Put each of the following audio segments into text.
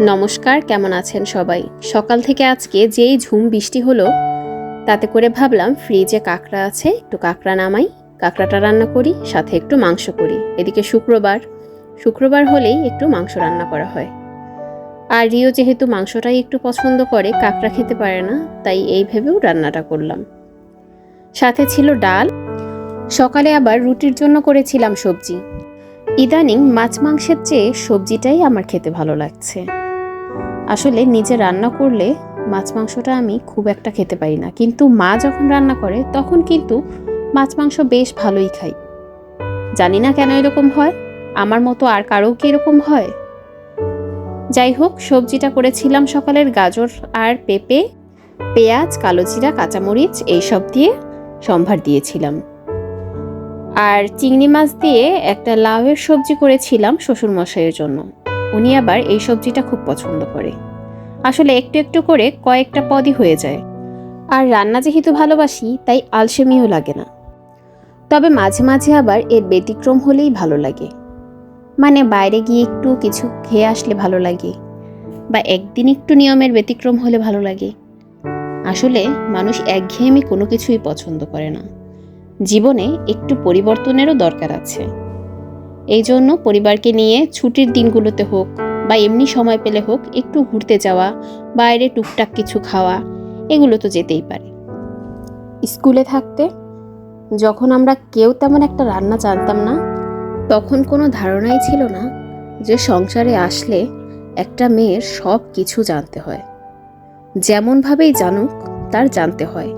নমস্কার, কেমন আছেন সবাই? সকাল থেকে আজকে যেই ঝুম বৃষ্টি হলো, তাতে করে ভাবলাম ফ্রিজে কাঁকড়া আছে, একটু কাঁকড়া নামাই, কাঁকড়াটা রান্না করি, সাথে একটু মাংস করি। এদিকে শুক্রবার শুক্রবার হলেই একটু মাংস রান্না করা হয়। আর রিও যেহেতু মাংসটাই একটু পছন্দ করে, কাঁকড়া খেতে পারে না, তাই এই ভেবেও রান্নাটা করলাম। সাথে ছিল ডাল। সকালে আবার রুটির জন্য করেছিলাম সবজি। ইদানিং মাছ মাংসের চেয়ে সবজিটাই আমার খেতে ভালো লাগছে। আসলে নিজে রান্না করলে মাছ মাংসটা আমি খুব একটা খেতে পারি না। কিন্তু মা যখন রান্না করে, তখন কিন্তু মাছ মাংস বেশ ভালোই খাই। জানি না কেন এরকম হয়? আমার মতো আর কারও কি এরকম হয়? যাই হোক, সবজিটা করেছিলাম সকালের গাজর আর পেঁপে, পেঁয়াজ, কালো জিরা, কাঁচামরিচ, এইসব দিয়ে সম্ভার দিয়েছিলাম। আর চিংড়ি মাছ দিয়ে একটা লাউয়ের সবজি করেছিলাম শ্বশুরমশাইয়ের জন্য। উনি আবার এই সবজিটা খুব পছন্দ করে। আসলে একটু একটু করে কয়েকটা পদই হয়ে যায়। আর রান্না যেহেতু ভালোবাসি, তাই আলসেমিও লাগে না। তবে মাঝে মাঝে আবার এর ব্যতিক্রম হলেই ভালো লাগে। মানে বাইরে গিয়ে একটু কিছু খেয়ে আসলে ভালো লাগে। বা একদিন একটু নিয়মের ব্যতিক্রম হলে ভালো লাগে। আসলে মানুষ একঘেয়েমি কোনো কিছুই পছন্দ করে না। জীবনে একটু পরিবর্তনেরও দরকার আছে। এই জন্য পরিবারকে নিয়ে ছুটির দিনগুলোতে হোক বা এমনি সময় পেলে হোক একটু ঘুরতে যাওয়া, বাইরে টুকটাক কিছু খাওয়া, এগুলো তো যেতেই পারে। স্কুলে থাকতে যখন আমরা কেউ তেমন একটা রান্না জানতাম না, তখন কোনো ধারণাই ছিল না যে সংসারে আসলে একটা মেয়ের সব কিছু জানতে হয়। যেমনভাবেই জানুক, তার জানতে হয়।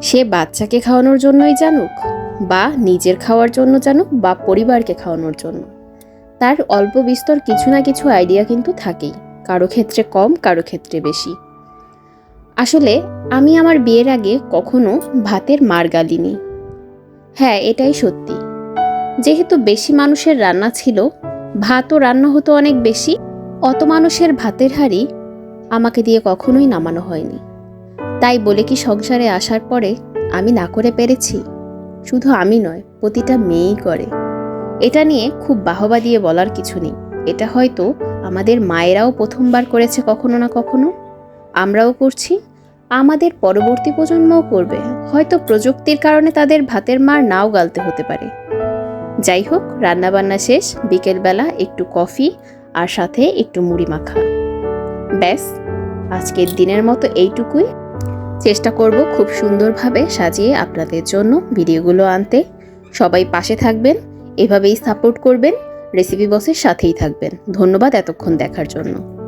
সে বাচ্চাকে খাওয়ানোর জন্যই জানুক বা নিজের খাওয়ার জন্য যেন বা পরিবারকে খাওয়ানোর জন্য। তার অল্প বিস্তর কিছু না কিছু আইডিয়া কিন্তু থাকেই, কারও ক্ষেত্রে কম, কারও ক্ষেত্রে বেশি। আসলে আমি আমার বিয়ের আগে কখনো ভাতের মার গালিনি। হ্যাঁ এটাই সত্যি। যেহেতু বেশি মানুষের রান্না ছিল, ভাতও রান্না হতো অনেক বেশি, অত মানুষের ভাতের হাড়ি আমাকে দিয়ে কখনোই নামানো হয়নি। তাই বলে কি সংসারে আসার পরে আমি না করে পেরেছি? শুধু আমি নয়, প্রতিটা মেয়েই করে। এটা নিয়ে খুব বাহবা দিয়ে বলার কিছু নেই। এটা হয়তো আমাদের মায়েরাও প্রথমবার করেছে কখনো না কখনো। আমরাও করছি। আমাদের পরবর্তী প্রজন্মও করবে। হয়তো প্রযুক্তির কারণে তাদের ভাতের মার নাও গালতে হতে পারে। যাই হোক, রান্নাবান্না শেষ, বিকেলবেলা একটু কফি আর সাথে একটু মুড়ি মাখা। ব্যাস, আজকের দিনের মতো এইটুকুই। চেষ্টা করব খুব সুন্দরভাবে সাজিয়ে আপনাদের জন্য ভিডিওগুলো আনতে। সবাই পাশে থাকবেন, এভাবেই সাপোর্ট করবেন রেসিপি বসের সাথেই থাকবেন। ধন্যবাদ এতক্ষণ দেখার জন্য।